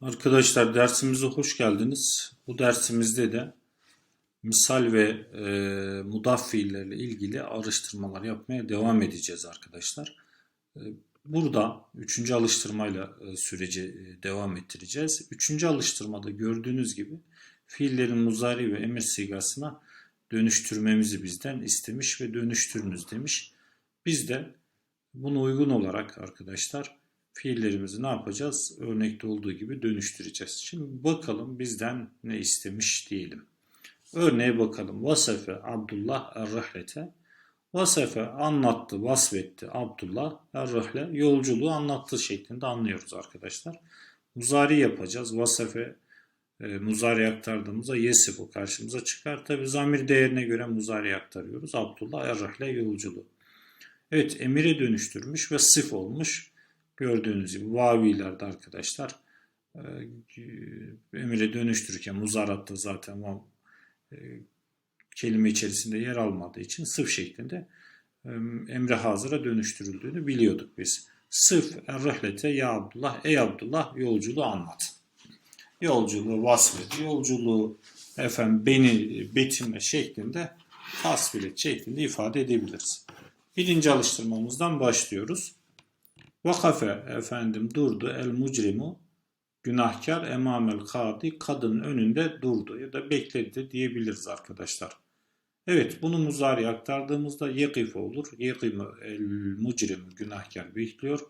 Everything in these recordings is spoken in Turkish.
Arkadaşlar dersimize hoş geldiniz. Bu dersimizde de misal ve e, mudaf fiillerle ilgili araştırmalar yapmaya devam edeceğiz arkadaşlar. E, burada üçüncü alıştırmayla e, süreci e, devam ettireceğiz. Üçüncü alıştırmada gördüğünüz gibi fiillerin muzari ve emir sigasına dönüştürmemizi bizden istemiş ve dönüştürünüz demiş. Biz de buna uygun olarak arkadaşlar fiillerimizi ne yapacağız? Örnekte olduğu gibi dönüştüreceğiz. Şimdi bakalım bizden ne istemiş diyelim. Örneğe bakalım. Vasefe Abdullah er-Rahlete. Vasefe anlattı, vasfetti Abdullah er-Rahle. Yolculuğu anlattı şeklinde anlıyoruz arkadaşlar. Muzari yapacağız. Vasefe e, muzari aktardığımızda yesibu karşımıza çıkar. Tabi zamir değerine göre muzari aktarıyoruz. Abdullah er-Rahle yolculuğu. Evet emire dönüştürmüş ve sıf olmuş. Gördüğünüz gibi vavilerde arkadaşlar e, emire dönüştürürken muzaratta zaten e, kelime içerisinde yer almadığı için sıf şeklinde e, emre hazıra dönüştürüldüğünü biliyorduk biz. Sıf er-rehlete ya Abdullah ey Abdullah yolculuğu anlat. Yolculuğu vasfet, yolculuğu efendim beni betimle şeklinde tasvir et şeklinde ifade edebiliriz. Birinci alıştırmamızdan başlıyoruz. Vakafe efendim durdu el mucrimu günahkar emamel kadi kadının önünde durdu ya da bekledi diyebiliriz arkadaşlar. Evet bunu muzari aktardığımızda yekif olur. Yekimu el mucrimu günahkar bekliyor.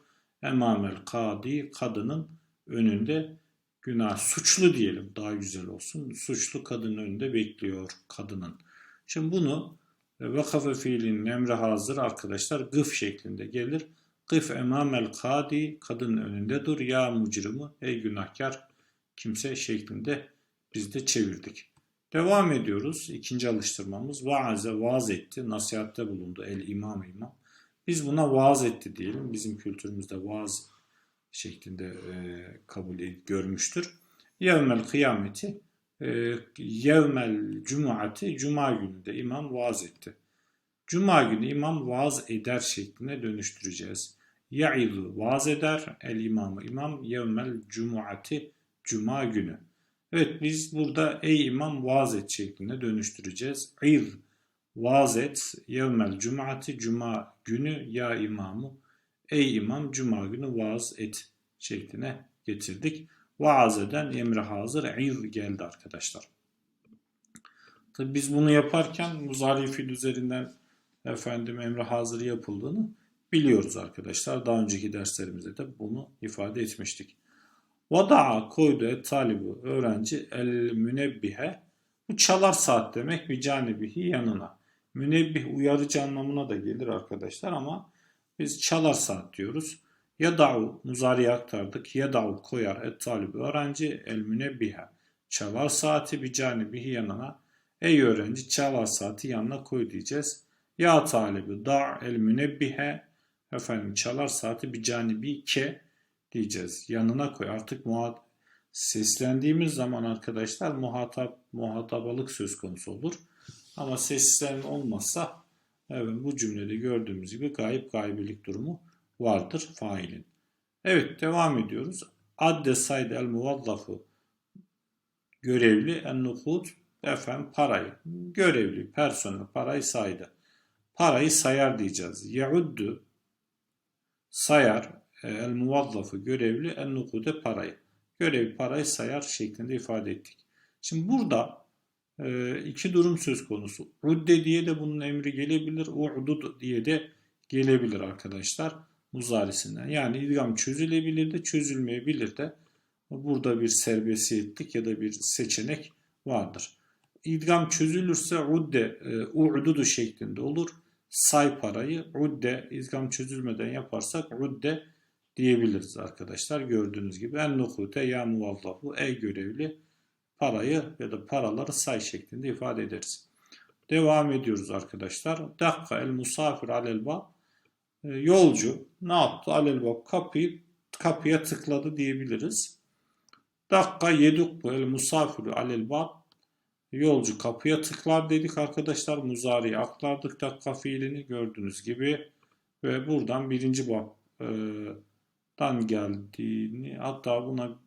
Emamel kadi kadının önünde günah suçlu diyelim daha güzel olsun. Suçlu kadının önünde bekliyor kadının. Şimdi bunu vakafe fiilinin emri hazır arkadaşlar gıf şeklinde gelir. Kıf emamel kadi kadının önünde dur ya mucrimu ey günahkar kimse şeklinde biz de çevirdik. Devam ediyoruz. İkinci alıştırmamız vaaze vaaz etti. Nasihatte bulundu el imam imam. Biz buna vaaz etti diyelim. Bizim kültürümüzde vaaz şeklinde e, kabul görmüştür. Yevmel kıyameti e, yevmel cumati cuma gününde imam vaaz etti. Cuma günü imam vaaz eder şekline dönüştüreceğiz. Ya'idu vaaz eder, el imamı imam yevmel cumuati cuma günü. Evet biz burada ey imam vaaz et şekline dönüştüreceğiz. İz vaaz et yevmel cumati cuma günü ya imamı ey imam cuma günü vaaz et şekline getirdik. Vaaz eden emri hazır iz geldi arkadaşlar. Tabi biz bunu yaparken muzari fiil üzerinden efendim emri hazır yapıldığını biliyoruz arkadaşlar. Daha önceki derslerimizde de bunu ifade etmiştik. Vada'a koydu et talibu öğrenci el münebbihe bu çalar saat demek bir canibihi yanına. Münebbih uyarıcı anlamına da gelir arkadaşlar ama biz çalar saat diyoruz. Yada'u muzariye aktardık. Yada'u koyar et talibu öğrenci el münebbihe çalar saati bir canibihi yanına. Ey öğrenci çalar saati yanına koy diyeceğiz. Ya talibi da el münebbihe efendim çalar saati bir canibi ke diyeceğiz. Yanına koy. Artık muhat seslendiğimiz zaman arkadaşlar muhatap muhatabalık söz konusu olur. Ama seslen olmazsa evet bu cümlede gördüğümüz gibi gayip gaybilik durumu vardır failin. Evet devam ediyoruz. Adde saydı el muvazzafı görevli en nukud efendim parayı görevli personel parayı saydı. Parayı sayar diyeceğiz. Yauddu sayar e, el muvazzafı görevli en nukude parayı. Görevli parayı sayar şeklinde ifade ettik. Şimdi burada e, iki durum söz konusu. Udde diye de bunun emri gelebilir. U'dud diye de gelebilir arkadaşlar muzarisinden. Yani idgam çözülebilir de çözülmeyebilir de. Burada bir serbestiyetlik ya da bir seçenek vardır. İdgam çözülürse udde, e, u'dudu şeklinde olur say parayı udde izgam çözülmeden yaparsak udde diyebiliriz arkadaşlar. Gördüğünüz gibi en nukute ya muvallafu ey görevli parayı ya da paraları say şeklinde ifade ederiz. Devam ediyoruz arkadaşlar. Dakika el musafir alel bab e, yolcu ne yaptı? Alel bab kapıyı kapıya tıkladı diyebiliriz. Dakika yeduk bu el musafir alel bab Yolcu kapıya tıklar dedik arkadaşlar. Muzari'ye aktardık dakika fiilini gördüğünüz gibi. Ve buradan birinci babdan geldiğini hatta buna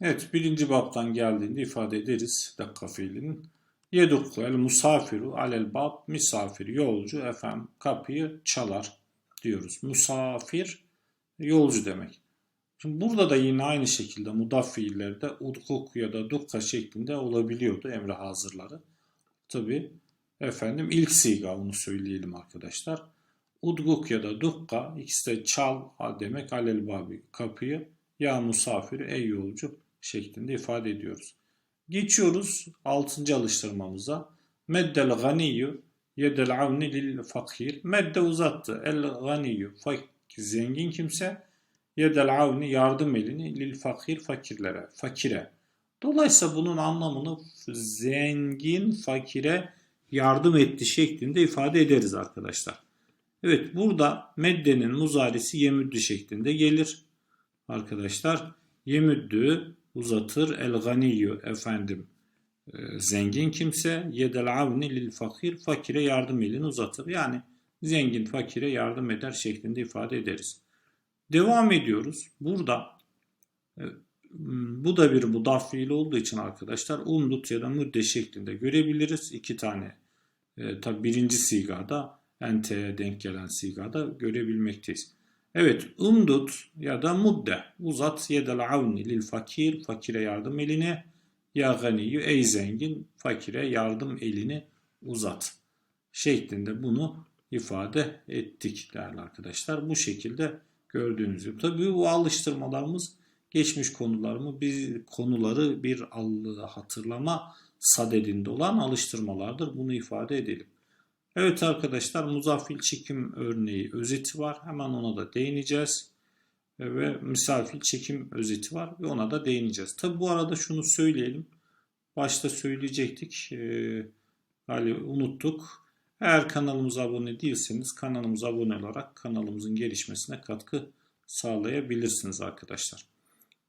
Evet birinci babdan geldiğinde ifade ederiz dakika fiilinin. Yedukku el musafiru alel bab misafir yolcu efendim kapıyı çalar diyoruz. Musafir yolcu demek. Şimdi burada da yine aynı şekilde mudaf fiillerde udkuk ya da dukka şeklinde olabiliyordu emre hazırları. Tabi efendim ilk siga onu söyleyelim arkadaşlar. Udguk ya da dukka ikisi de çal demek alel babi kapıyı ya musafiri ey yolcu şeklinde ifade ediyoruz. Geçiyoruz 6. alıştırmamıza. Meddel ganiyyu yedel avni lil fakir. Medde uzattı. El ganiyyu zengin kimse yedel avni yardım elini lil fakir fakirlere, fakire. Dolayısıyla bunun anlamını zengin fakire yardım etti şeklinde ifade ederiz arkadaşlar. Evet burada meddenin muzarisi yemüddü şeklinde gelir. Arkadaşlar yemüddü uzatır el ganiyyu efendim e, zengin kimse yedel avni lil fakir fakire yardım elini uzatır. Yani zengin fakire yardım eder şeklinde ifade ederiz. Devam ediyoruz. Burada e, bu da bir mudaf olduğu için arkadaşlar umdut ya da müdde şeklinde görebiliriz. İki tane e, tabi birinci sigada ente'ye denk gelen sigada görebilmekteyiz. Evet, umdut ya da mudde uzat yedel avni lil fakir fakire yardım elini ya ganiyü ey zengin fakire yardım elini uzat şeklinde bunu ifade ettik değerli arkadaşlar. Bu şekilde gördüğünüz gibi. Tabii bu alıştırmalarımız geçmiş konularımı bir konuları bir hatırlama sadedinde olan alıştırmalardır. Bunu ifade edelim. Evet arkadaşlar muzaffil çekim örneği özeti var. Hemen ona da değineceğiz. Ve misafil çekim özeti var ve ona da değineceğiz. Tabi bu arada şunu söyleyelim. Başta söyleyecektik. Ee, hani unuttuk. Eğer kanalımıza abone değilseniz kanalımıza abone olarak kanalımızın gelişmesine katkı sağlayabilirsiniz arkadaşlar.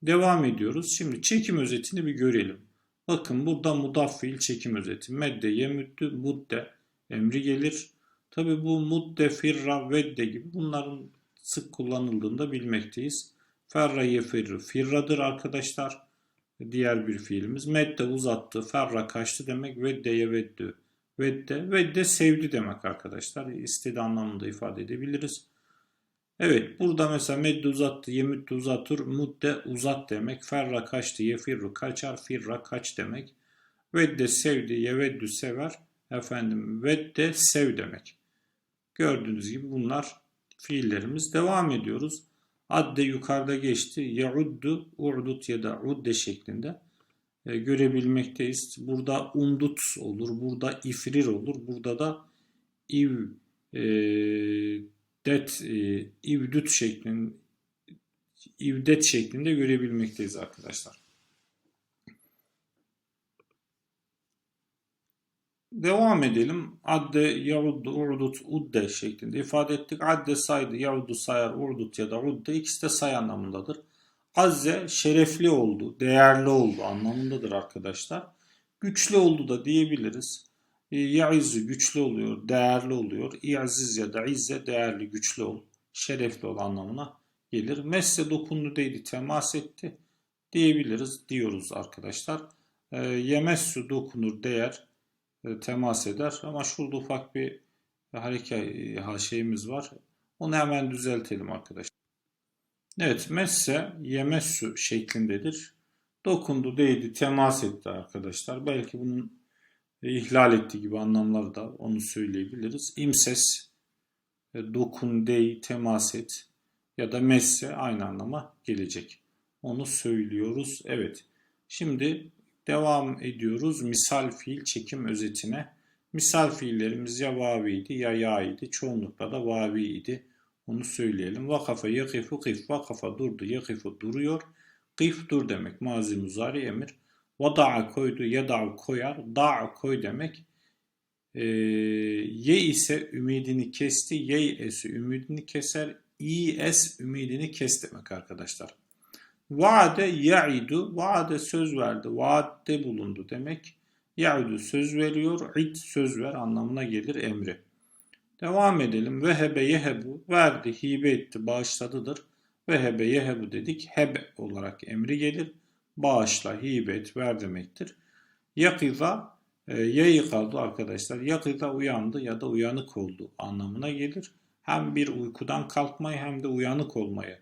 Devam ediyoruz. Şimdi çekim özetini bir görelim. Bakın burada mudaf fiil çekim özeti. Medde, yemüddü, mudde emri gelir. Tabi bu mudde, firra, vedde gibi bunların sık kullanıldığını da bilmekteyiz. Ferra yefirru firradır arkadaşlar. Diğer bir fiilimiz. Medde uzattı, ferra kaçtı demek. Vedde yeveddü. Vedde, vedde sevdi demek arkadaşlar. İstedi anlamında ifade edebiliriz. Evet burada mesela medde uzattı, yemüddü uzatır, mudde uzat demek. Ferra kaçtı, yefirru kaçar, firra kaç demek. Vedde sevdi, yeveddü sever. Efendim vedde sev demek. Gördüğünüz gibi bunlar fiillerimiz. Devam ediyoruz. Adde yukarıda geçti. Yauddu, urdut ya da udde şeklinde görebilmekteyiz. Burada undut olur. Burada ifrir olur. Burada da iv e, det e, ivdut şeklinde ivdet şeklinde görebilmekteyiz arkadaşlar. Devam edelim. Adde, yahuddu, urdut, udde şeklinde ifade ettik. Adde saydı, yahuddu sayar, urdut ya da udde ikisi de say anlamındadır. Azze şerefli oldu, değerli oldu anlamındadır arkadaşlar. Güçlü oldu da diyebiliriz. E, Ya'izzu güçlü oluyor, değerli oluyor. İ'aziz ya da izze değerli, güçlü ol, şerefli ol anlamına gelir. Messe dokundu değdi, temas etti diyebiliriz, diyoruz arkadaşlar. E, yemessu dokunur, değer, e, temas eder. Ama şurada ufak bir harika şeyimiz var. Onu hemen düzeltelim arkadaşlar. Evet, messe yemessu şeklindedir. Dokundu, değdi, temas etti arkadaşlar. Belki bunun ihlal ettiği gibi anlamları da onu söyleyebiliriz. İmses, e, dokun, değ, temas et ya da messe aynı anlama gelecek. Onu söylüyoruz. Evet. Şimdi devam ediyoruz misal fiil çekim özetine. Misal fiillerimiz ya vaviydi ya ya'ydı. Çoğunlukla da vaviydi. Onu söyleyelim. Vakafa yakifu kif. Vakafa durdu. Yakifu duruyor. Kif dur demek. Mazi muzari emir. Vada'a koydu. Yada'a koyar. Da'a koy demek. Ee, ye ise ümidini kesti. Ye esi ümidini keser. İ es ümidini kes demek arkadaşlar. Vaade ya'idu. Vaade söz verdi. Vaadde bulundu demek. Ya'idu söz veriyor. İd söz ver anlamına gelir emri. Devam edelim. Vehebe yehebu verdi, hibe etti, bağışladıdır. Vehebe yehebu dedik. Heb olarak emri gelir. bağışla, hibet, ver demektir. Yakıza e, ya yıkaldı arkadaşlar. Yakıza uyandı ya da uyanık oldu anlamına gelir. Hem bir uykudan kalkmayı hem de uyanık olmayı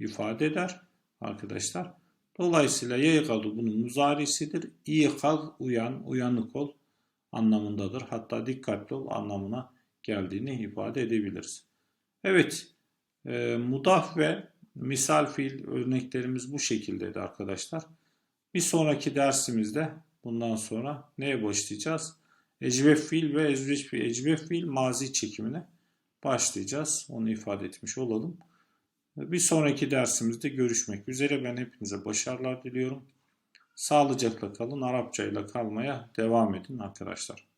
ifade eder arkadaşlar. Dolayısıyla yayıkalı bunun muzarisidir. İyikal uyan, uyanık ol anlamındadır. Hatta dikkatli ol anlamına geldiğini ifade edebiliriz. Evet, e, mudaf ve misal fiil örneklerimiz bu şekildeydi arkadaşlar. Bir sonraki dersimizde bundan sonra neye başlayacağız? Ecvef fiil ve ezveç fiil, ecvef fiil mazi çekimine başlayacağız. Onu ifade etmiş olalım. Bir sonraki dersimizde görüşmek üzere. Ben hepinize başarılar diliyorum. Sağlıcakla kalın. Arapça ile kalmaya devam edin arkadaşlar.